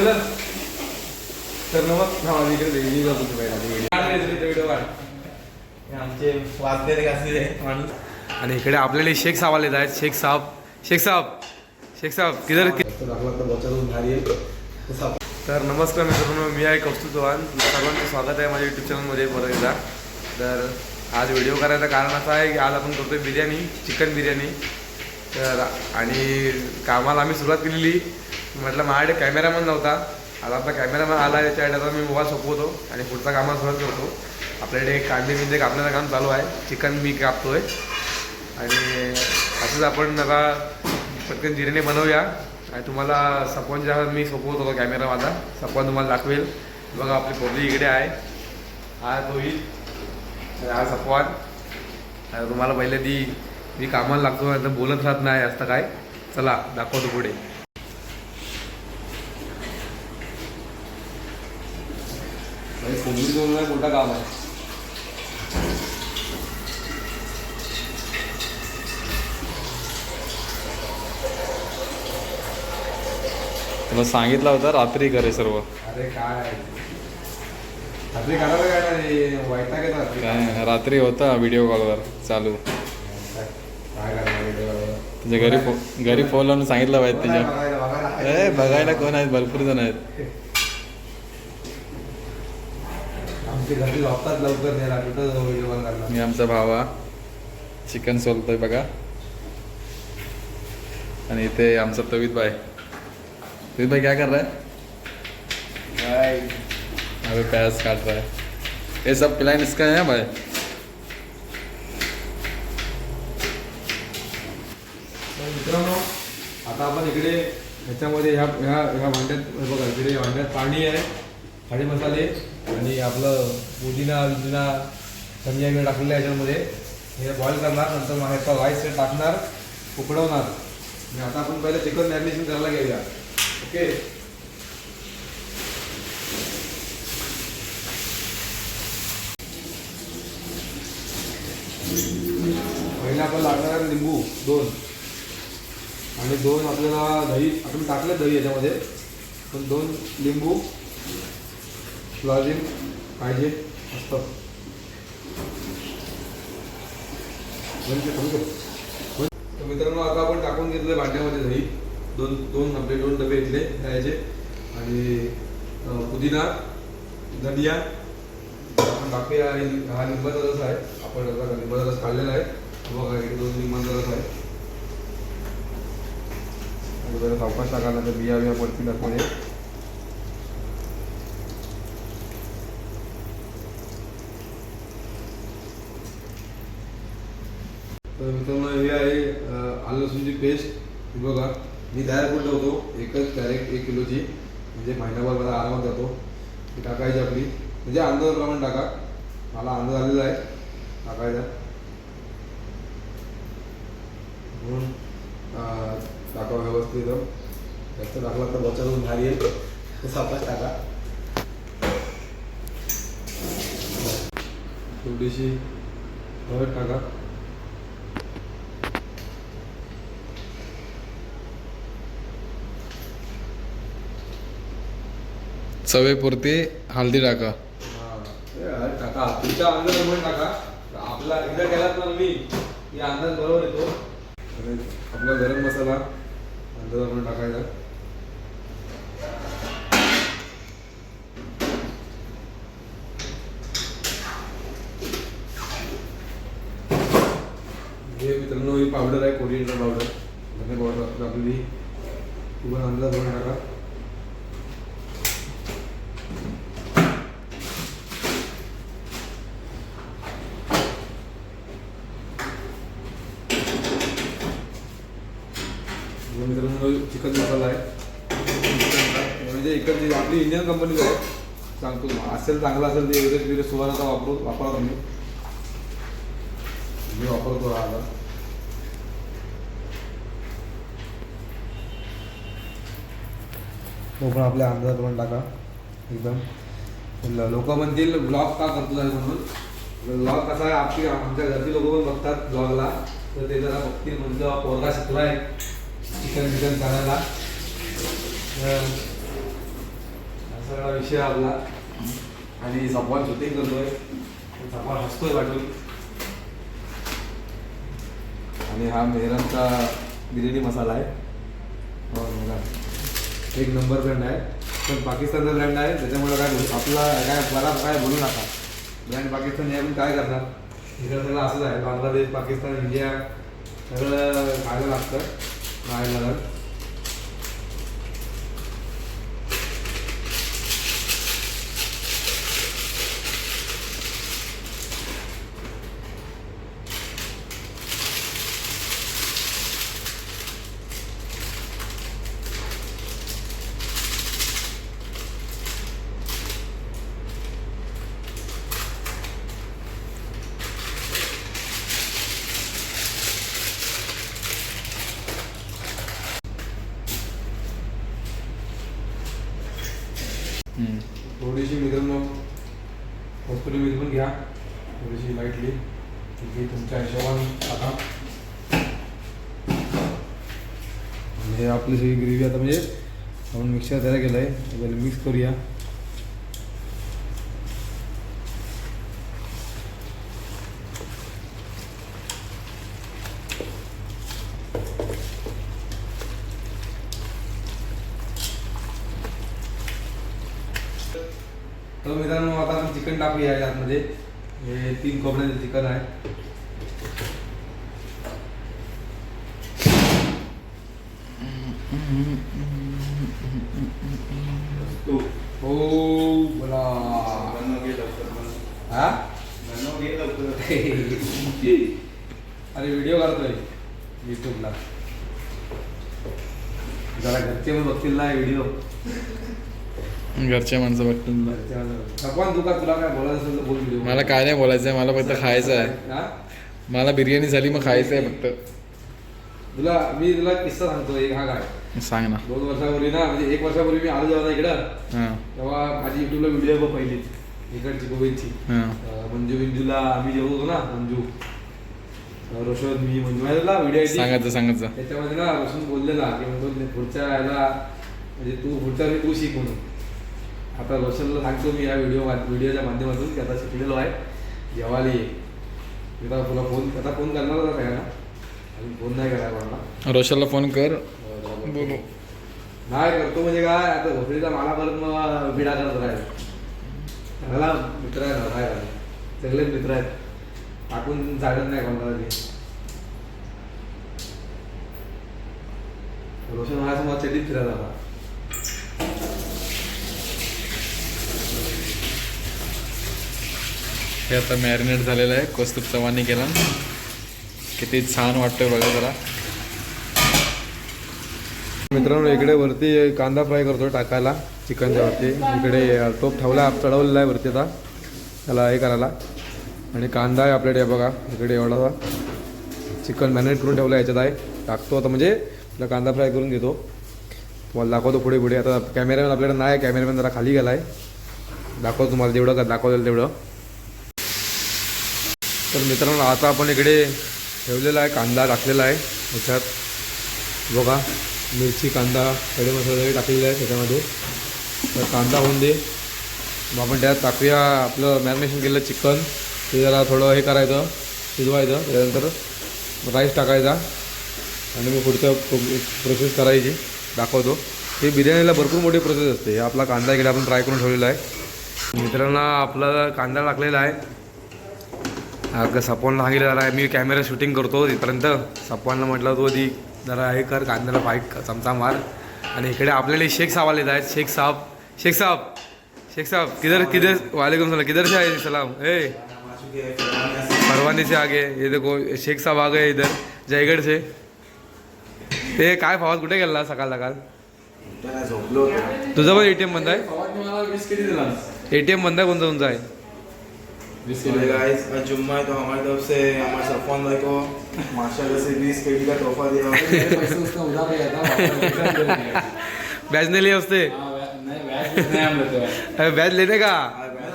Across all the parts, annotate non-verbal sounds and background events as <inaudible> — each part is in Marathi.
चला. तर नमस्कार हा, इकडे जातो व्हिडिओ आमचे वाचलेले माणूस आणि इकडे आपल्याला शेख साहेब आलेत आहेत शेख साहेब शेख साहेब शेख साहेब किधर तर नमस्कार मित्रांनो मी आहे कौस्तुभ चव्हाण सर्वांचं स्वागत आहे माझ्या यूट्यूब चॅनलमध्ये परत एकदा तर आज व्हिडिओ करायचं कारण असं आहे की आज आपण करतोय बिर्याणी चिकन बिर्याणी तर आणि कामाला आम्ही सुरुवात केलेली म्हटलं माझ्याकडे कॅमेरामन नव्हता. आता आपला कॅमेरामन आला आहे त्याच्या आता मी मोबाईल सोपवतो आणि पुढचा कामात सुरुवात करतो. आपल्याकडे कांदे बिंदे कापण्याचं काम चालू आहे. चिकन मी कापतोय. आणि असंच आपण आता पटकन बिर्याणी बनवूया. आणि तुम्हाला सपवानच्या मी सोपवत होतो कॅमेरा माझा सपवान तुम्हाला दाखवेल. बघा आपली पोरली इकडे आहे. हा रोहित हा. सपवान. तुम्हाला पहिले ती मी कामाला लागतो बोलत राहत नाही असतं काय. चला दाखवतो पुढे. मोठा काम आहे. तुला सांगितलं होतं रात्री करे सर्व. अरे काय? रात्री करायला काय नाही. काय रात्री होता व्हिडिओ कॉलवर चालू. काय करणार video वर? तुझ्या घरी फो घरी फोन लावून सांगितलं पाहिजे बघायला, बघायला. ए बघायला कोण आहेत? भरपूर जण आहेत. <laughs> आमचे घरी लवकर व्हिडिओ कॉल करणार मी आमचा भावा चिकन सोलतोय बघा. आणि इथे आमचा तवीत भाई. तवीत भाई क्या कर रहा है? काय? अभी प्याज काट रहा है. ये सब प्लान इसका है भाई? तर मित्रांनो आता आपण इकडे ह्याच्यामध्ये ह्या ह्या ह्या भांड्यात बघा इकडे भांड्यात पाणी आहे. खडे मसाले. आणि आपलं पुदिना विदिना धनिया मी टाकलेलं आहे ह्याच्यामध्ये हे बॉईल करणार नंतर मग ह्याचा राईस टाकणार उकडवणार. आणि आता आपण पहिले चिकन मॅरिनेशन करायला घेऊया ओके पहिले आपण लागणार आहे लिंबू दोन. आणि दोन आपल्याला दही आपण टाकलं दही याच्यामध्ये. पण दोन लिंबू. फ्लॉजिन पाहिजे असतात म्हणजे तर मित्रांनो आता आपण टाकून घेतलं भांड्यामध्ये दही. दोन दोन आपले दोन डबे इथले द्यायचे आणि पुदिना धनिया आपण टाकूया आणि हा लिंबाचा रस आहे. आपण आता लिंबाचा रस काढलेला आहे. बघा एक दोन लिंबाचा रस आहे. आणि जरा सावकाश टाकायला तर बिया बिया पडतील आतमध्ये. तर मित्रांनो हे आहे आलं लसूणची पेस्ट बघा मी तयार करून होतो एकच डायरेक्ट एक किलोची. म्हणजे महिनाभर मला आरामात जातो. ती टाकायची आपली. म्हणजे अंदाजाप्रमाणे टाका. मला अंदाज आलेला आहे. टाकायचा. म्हणून टाका व्यवस्थित जास्त टाकला तर बचावून भारी येईल तसं आपलाच टाका. थोडीशी हळद टाका. चवेपुरती हल्दी टाका. हा. टाका तुमच्या अंदाजाप्रमाणे टाका आपला एकदा केलात ना मी या अंदाज बरोबर येतो. आपला गरम मसाला अंदाजाप्रमाणे टाकायचा. हे मित्रांनो ही पावडर आहे कोरिएंडर पावडर धने पावडर आपली आपली ती पण टाका हे मित्रांनो चिकन मसाला आहे. म्हणजे एकच आपली इंडियन कंपनीच आहे सांगतो तुम्हाला. असेल चांगला असेल ते एव्हरेज बिरेज सुवाराचा वापरू वापरा तुम्ही. मी वापरतो हा तो पण आपल्या अंदाजाप्रमाणे टाका. एकदम. लोक म्हणतील ब्लॉग का करतो आहे म्हणून. ब्लॉग कसा आहे आपली आमच्या घरची लोक पण बघतात ब्लॉगला तर ते जरा बघतील. म्हणजे पोरगा शिकलाय. चिकन बिकन करायला तर असा विषय आपला. आणि सपवान शूटिंग करतोय सपवान हसतोय वाटून आणि हा मेहरांचा बिर्याणी मसाला आहे. हो, मेहरान एक नंबर ब्रँड आहे. पण पाकिस्तानचा ब्रँड आहे. त्याच्यामुळे काय आपला काय मला काय बोलू नका. ब्रँड पाकिस्तान आहे काय करणार? इकडं सगळं असंच आहे. बांगलादेश पाकिस्तान इंडिया सगळं खायला लागतं. नाही थोडीशी मित्रांनो कस्तुरी मीठ पण घ्या. थोडीशी लाईटली ही तुमच्या हिशोबाने टाका हे आपली सगळी ग्रेव्ही आता म्हणजे आपण मिक्सर तयार केलं आहे मिक्स करूया तर मित्रांनो आता आपण आहे आतमध्ये हे तीन कोंबड्याचं चिकन आहे. हो बोला. हा? अरे व्हिडिओ करतोय युट्यूबला जरा घरचे पण बघतील ना व्हिडिओ घरच्या माणसं बघतील भगवान तुला काय बोलायचं असेल तर बोल मला काय नाही बोलायचं आहे मला फक्त खायचं आहे. हा? मला बिर्याणी झाली मग खायचं आहे फक्त. तुला मी तुला किस्सा सांगतो एक हा काय. सांग ना. दोन वर्षापूर्वी ना म्हणजे एक वर्षापूर्वी मी आलो जेव्हा इकडं हां. तेव्हा माझी युट्यूबला व्हिडिओ बघ पहिली. इकडची गोविंदची. हां. अं, मंजू बिंजूला आम्ही जेवत होतो ना मंजू. अं, रोशन मी मंजू माहिती व्हिडिओ सांगायचं सांगायचं त्याच्यामध्ये ना रोशन बोललेला की म्हणतो पुढच्या याला म्हणजे तू पुढच्या वेळी तू शिक म्हणून. आता रोशनला सांगतो मी या व्हिडिओ व्हिडिओच्या माध्यमातून की आता शिकलेलो आहे. आता तुला फोन आता फोन करणार होता सगळ्यांना अजून फोन नाही करायला मला रोशनला फोन कर. बोलू. नाही करतो म्हणजे काय? आता भोसडीचा माला परत मग बिडा करत राहील. चांगला मित्र आहे ना काय? सगळेच मित्र आहेत. आपण झाडत नाही कोणाला ते रोशन माझ्यासमोर चेटीत फिरत आता हे आता मॅरिनेट झालेलं आहे. कौस्तुभ चव्हाणने केला. किती छान वाटतं बघा जरा. मित्रांनो इकडे वरती कांदा फ्राय करतो टाकायला. चिकनच्या वरती. इकडे टोप ठेवला चढवलेला आहे वरती आता. त्याला हे करायला. आणि कांदा आहे आपल्याकडे बघा. इकडे एवढा चिकन मॅरिनेट करून ठेवला याच्यात आहे. टाकतो आता म्हणजे आपला कांदा फ्राय करून घेतो. तुम्हाला दाखवतो पुढे पुढे. आता कॅमेरामॅन आपल्याकडे नाही आहे. कॅमेरामॅन जरा खाली गेला आहे दाखवतो तुम्हाला जेवढं का दाखवलं तेवढं. तर मित्रांनो आता आपण इकडे ठेवलेला आहे कांदा टाकलेला आहे. ह्याच्यात बघा मिरची कांदा खडे मसाले वगैरे टाकलेले आहे त्याच्यामध्ये तर कांदा होऊन दे. मग आपण त्यात टाकूया आपलं मॅरिनेशन केलेलं चिकन ते जरा थोडं हे करायचं शिजवायचं. त्याच्यानंतर राईस टाकायचा. आणि मग पुढचं प्रोसेस करायची. दाखवतो. हे बिर्याणीला भरपूर मोठी प्रोसेस असते. हे आपला कांदा इकडे आपण फ्राय करून ठेवलेला आहे. मित्रांना आपला कांदा टाकलेला आहे. अगं सपवानला सांगितलं जरा मी कॅमेरा शूटिंग करतो तिथपर्यंत. सपवानला म्हटलं तो ती जरा हे कर कांद्याला फाईट चमचा मार. आणि इकडे आपल्याला शेख साहब आलेत आहेत. शेख साहब शेख साहब शेख साहब किधर किधर वालेकुम सलाम किधर से आए? सलाम. ए परवाने से आगे. ये देखो शेख साहब आ गए इधर जयगड से. ते काय भावात कुठे गेला सकाळ सकाळ झोपलो होतो. तुझं पण एटीएम बंद आहे? मला वीस किती दिला. एटीएम बंद आहे कोणतं तुमचं आहे? Sorry guys, आज जुम्मा है तो हमारी तरफ से हमारे सफवान भाई को। माशाल्लाह से बीस के का तोहफा दिया पैसे उसका उधार लिया था वापस रिटर्न कर दिया। बॅच नहीं लिए उससे हाँ, वै- नहीं वैसे नहीं हम लेते हैं। अरे बैच लेने का?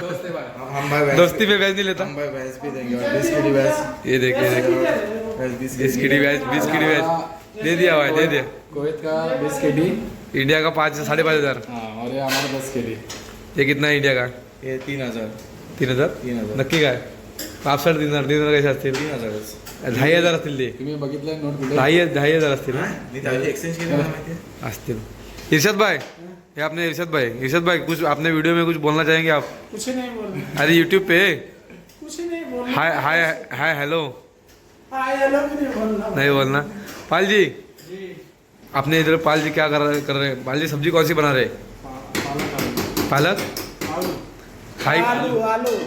दोस्त है भाई। हम भाई दोस्ती पे बैच नहीं लेता? हम भाई भैंस भी देंगे और बीस की भैंस ये देख ये देख। भैंस बीस बीस की डी बैच बीस की डी बैच दे दिया भाई दे दिया। कुवैत का बीस के डी। इंडिया का पाँच साढ़े पाँच हजार। हाँ और ये हमारा दस के डी। ये कितना है इंडिया का? हे तीन हजार। तीन हज़ार तीन हज़ार नक्की काय पाच साडे तीन हज़ार तीन हज़ार कसे असतील तीन हजारच दहा हज़ार असतील ते तुम्ही बघितलं नोट कुठे दहा दहा हज़ार असतील ना मी त्यावेळी एक्सचेंज केलं मला माहिती आहे. असतील इरशाद भाई ये आपने इरशाद भाई इरशाद भाई कुछ आपने वीडियो में कुछ बोलना चाहेंगे आप कुछ नहीं बोल अरे यूट्यूब पे कुछ नहीं बोल हाय हाय हाय हेलो हाय हेलो भी नहीं बोलना नहीं बोलना पाल जी आपने इधर पाल जी क्या कर कर रहे हैं पाल जी सब्ज़ी कौन सी बना रहे पालक हाय।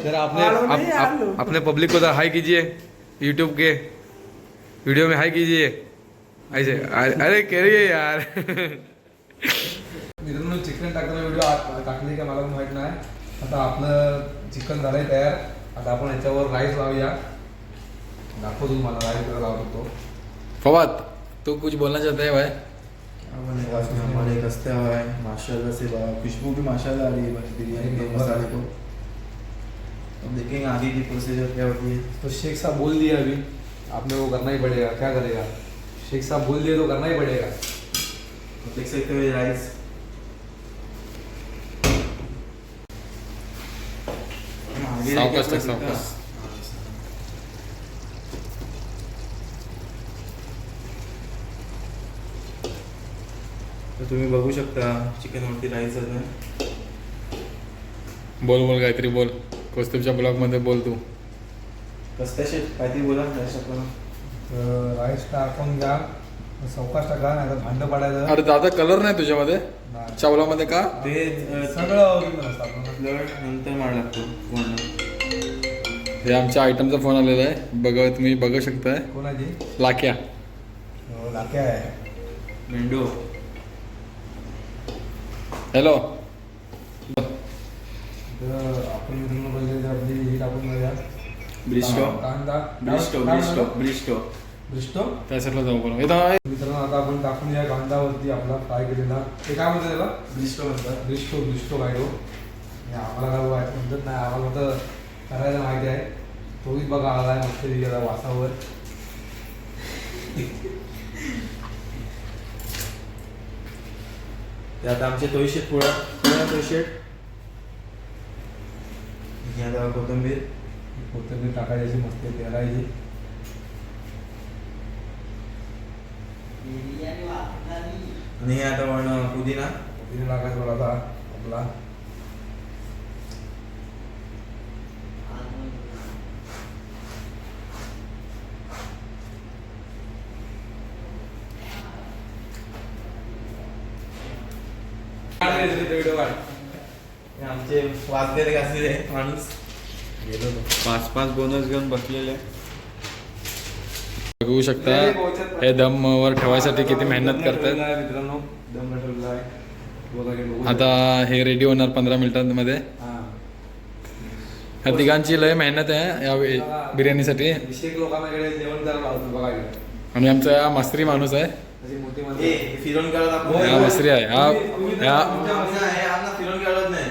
जरा आपने आप, अपने पब्लिक को जरा हाई कीजिए यूट्यूब के वीडियो में हाई कीजिए। ऐसे अरे अरे कह रही है यार। मित्रांनो चिकन टाकताना व्हिडिओ टाकले का मला पण माहीत नाही. आता आपलं चिकन झालंय तयार. आता आपण याच्यावर राईस लावूया. दाखवतो तुम्हाला राईस कसा लावतो तो. फवाद तू कुछ बोलना चाहता है भाई? हमारे कस्ते है माशाल्लाह से बा- खुशबू भी माशाल्लाह आ रही है बस बिरयानी के मसाले को. अब देखेंगे आगे की प्रोसीजर क्या होती है। तो शेख साहब बोल दिया अभी आपने वो करना ही पड़ेगा क्या करेगा? शेख साहब बोल दिए तो करना ही पड़ेगा। तो देख सकते हो राइस सावकाश. तर तुम्ही बघू शकता चिकन वरती राईस आहे बोल बोल काहीतरी बोल। कौस्तुभच्या ब्लॉगमध्ये बोल तू. कसं शेट काहीतरी बोला राईस टाकताना तर राईस टाकून घ्या. चौकाश टाका नाही भांडं पाडायचं. अरे दादा कलर नाही तुझ्यामध्ये? नाही. चावलामध्ये का? ते सगळं नंतर मार लागतो हे आमच्या आयटमचा फोन आलेला आहे. बघा तुम्ही बघू शकताय. कोणाची? लाक्या. हो, लाक्या आहे. मेंढो. हॅलो आपण मित्रांनो पहिले ते आपली ही टाकून घेऊया ब्रिस्टो. कांदा. ब्रिस्टो काय ब्रिस्टो? ब्रिस्टो. ब्रिस्टो. त्या साईडला जाऊ बोल इथं मित्रांनो आता आपण टाकून घ्या कांदावरती आपला फ्राय केलेला. ते काय म्हणतात त्याला? ब्रिस्टो म्हणतात. ब्रिस्टो ब्रिस्टो काय तो आणि आम्हाला काय म्हणतात? नाही आम्हाला फक्त करायला माहिती आहे. तोही बघा आला आहे मस्त गेला वासावर. ते आता आमचे तोयशेट पोळा पोळा तोयशेट घ्या आता कोथिंबीर कोथिंबीर टाकायची अशी मस्त पेरायची आणि हे आता वर्ण पुदिना तिने टाकायचं थोडासा आपला हे आमचे वाजलेले घासलेले माणूस. पाच पाच बोनस घेऊन बसलेले. बघू शकता हे दम वर ठेवायसाठी किती मेहनत करतात. मित्रांनो. दम आहे. बघू आता हे रेडी होणार पंधरा मिनिटांमध्ये. हा. ह्या तिघांची लय मेहनत आहे या बिर्याणीसाठी. लोकांना जेवण बघा. आणि आमचा हा मस्त्री माणूस आहे. हा मस्त्री आहे. हा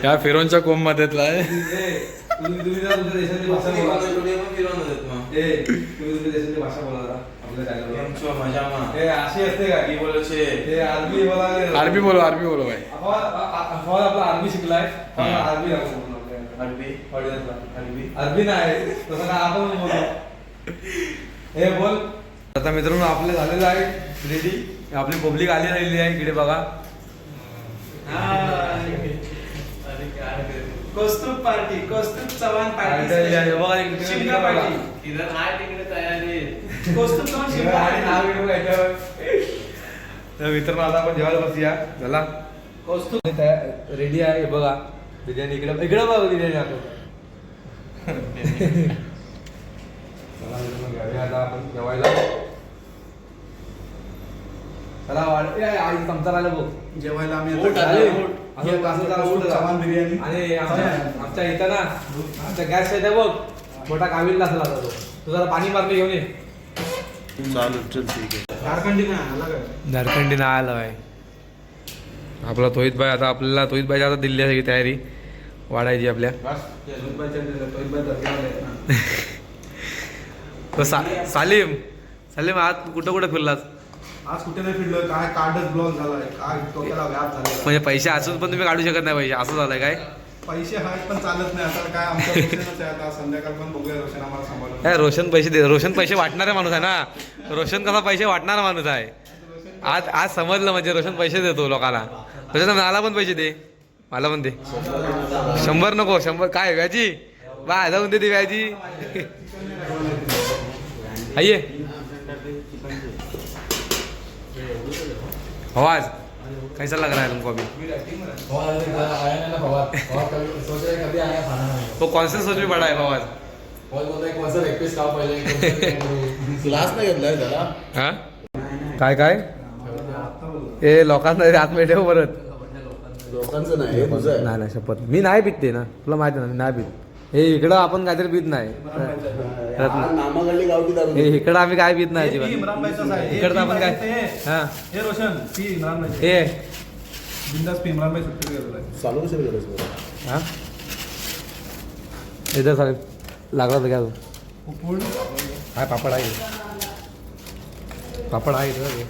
या फिरोनच्या कोंब मध्येतला आहे? ए, मजा अशी असते का की बोलायचे बोला आरबी बोलो आरबी बोलो भाई. आपला आर्मी शिकलाय हा. अरबी अरबी अरबी नाही तसं काय आपण हे बोल आता मित्रांनो आपले झालेलं आहे. रेडी आपली पब्लिक आली राहिली आहे. इकडे बघा. कौस्तुभ पार्टी कौस्तुभ चव्हाण आली आहे. पार्टी इकडे- शिमगा. पार्टी. इधर हाय तिकडे तयारी कौस्तुभ चव्हाण शिमगा आणि नाव का याच्यावर? तर मित्रांनो आता आपण जेवायला बसूया. चला. कौस्तुभ रेडी आहे. बघा. बिर्याणी इकडे इकडे बघा बिर्याणी आता आपण जेवायला. चला वाढ ए, आई चमचा राहिला बघ. जेवायला आम्ही असं- हे असं जरा ओट जरा. चव्हाण बिर्याणी. आणि आमच्या आमच्या इथं ना आमच्या गॅस शेत आहे बघ. मोठा काविल असला तो. तू जरा पाणी घेऊन ये. झारखंडी नाही आला काय झारखंडी नाही आला आहे आपला तोहित भाई आता आपल्याला तोहित भाईची आता दिल्ली आहे तयारी. वाढायची आपल्या. <laughs> तो सा सालीम. सालीम आज कुठं कुठं फिरलास? आज कुठे नाही फिरलोय काय कार्डच ब्लॉक झालाय काय डोक्याला व्याप झालेला म्हणजे पैसे असून पण तुम्ही काढू शकत नाही पैसे असं झालंय काय? पैसे आहेत पण चालत नाही. आता काय आमचं रोशनच आहे आता संध्याकाळ पण बघूया रोशन आम्हाला सांभाळून. काय रोशन पैसे दे रोशन पैसे वाटणारा माणूस आहे ना. रोशन कसा पैसे वाटणारा माणूस आहे. आज आज समजलं म्हणजे रोशन पैसे देतो लोकांना. रोशन मला पण पैसे दे. मला पण दे. शंभर नको शंभर. काय व्याजी? बा जाऊन दे व्याजी. <laughs> आइये. आवाज. कैसा लग रहा है तुमको अभी? वो कौन से सोच में बड़ा है फवाज हा? काय काय? ए लोकांना आतमध्ये ठेव परत. लोकांचं नाही. नाही शपथ. मी नाही पित ते ना. तुला माहिती ना मी नाही पित हे इकडं आपण काहीतरी पित नाही. नामाकडली गावठी दारू हे इकडं आम्ही काय पित नाही अजिबात. पी, आपण काय हे. रोशन पी इम्रान भाई हे. बिंदास पी इम्रान भाई सुट्टी गेलेला आहे. चालू? हा? इथं चालेल. लागला तर. काय पापड आहे. पापड आहे इथं घे.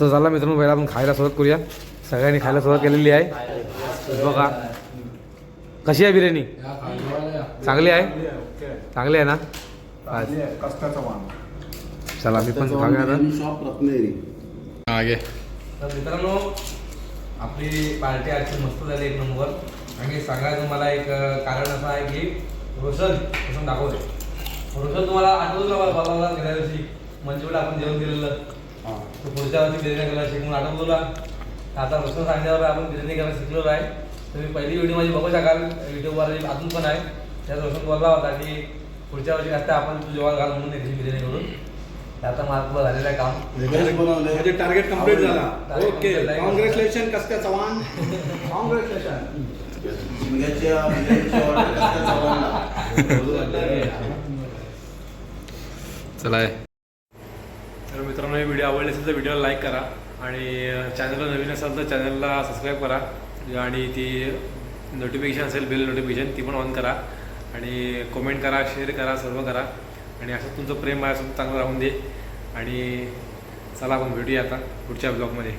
तर चला मित्रांनो पहिला आपण खायला सुरुवात करूया. सगळ्यांनी खायला सुरुवात केलेली आहे. बघा. कशी आहे बिर्याणी? चांगली आहे? चांगली आहे ना? चला मी पण आगे. तर मित्रांनो आपली पार्टी आजची मस्त झाली एक नंबर. आणि सांगायचं मला एक कारण असं आहे की रोशन रोशन दाखवते रोशन तुम्हाला आठवतं का? मला गेल्या दिवशी मंचूला आपण जेवण दिलेलं तो पुढच्या वर्षी बिर्याणी करायला शिकून आठवतो तुला आता रोशन सांगण्यावर आपण बिर्याणी करायला शिकलेलो आहे. तुम्ही पहिली व्हिडिओ माझी बघू शकाल. युट्यूबवर अजून पण आहे. त्यात रोशन बोलला होता की पुढच्या वर्षी आता आपण तू जेवण घाल म्हणून एकची बिर्याणी करून. आता माझं झालेलं आहे काम. म्हणजे टार्गेट कंप्लीट झाला. Okay. Congratulation Kastya Chavan congratulation. चला. मित्रांनो हे व्हिडिओ आवडले असेल तर व्हिडिओला लाईक करा आणि चॅनलला नवीन असाल तर चॅनलला सबस्क्राईब करा आणि ती नोटिफिकेशन असेल बेल नोटिफिकेशन ती पण ऑन करा आणि कमेंट करा शेअर करा सर्व करा. आणि असं तुमचं प्रेम माझ्यासोबत चांगलं राहून दे. आणि चला आपण भेटूया आता पुढच्या ब्लॉगमध्ये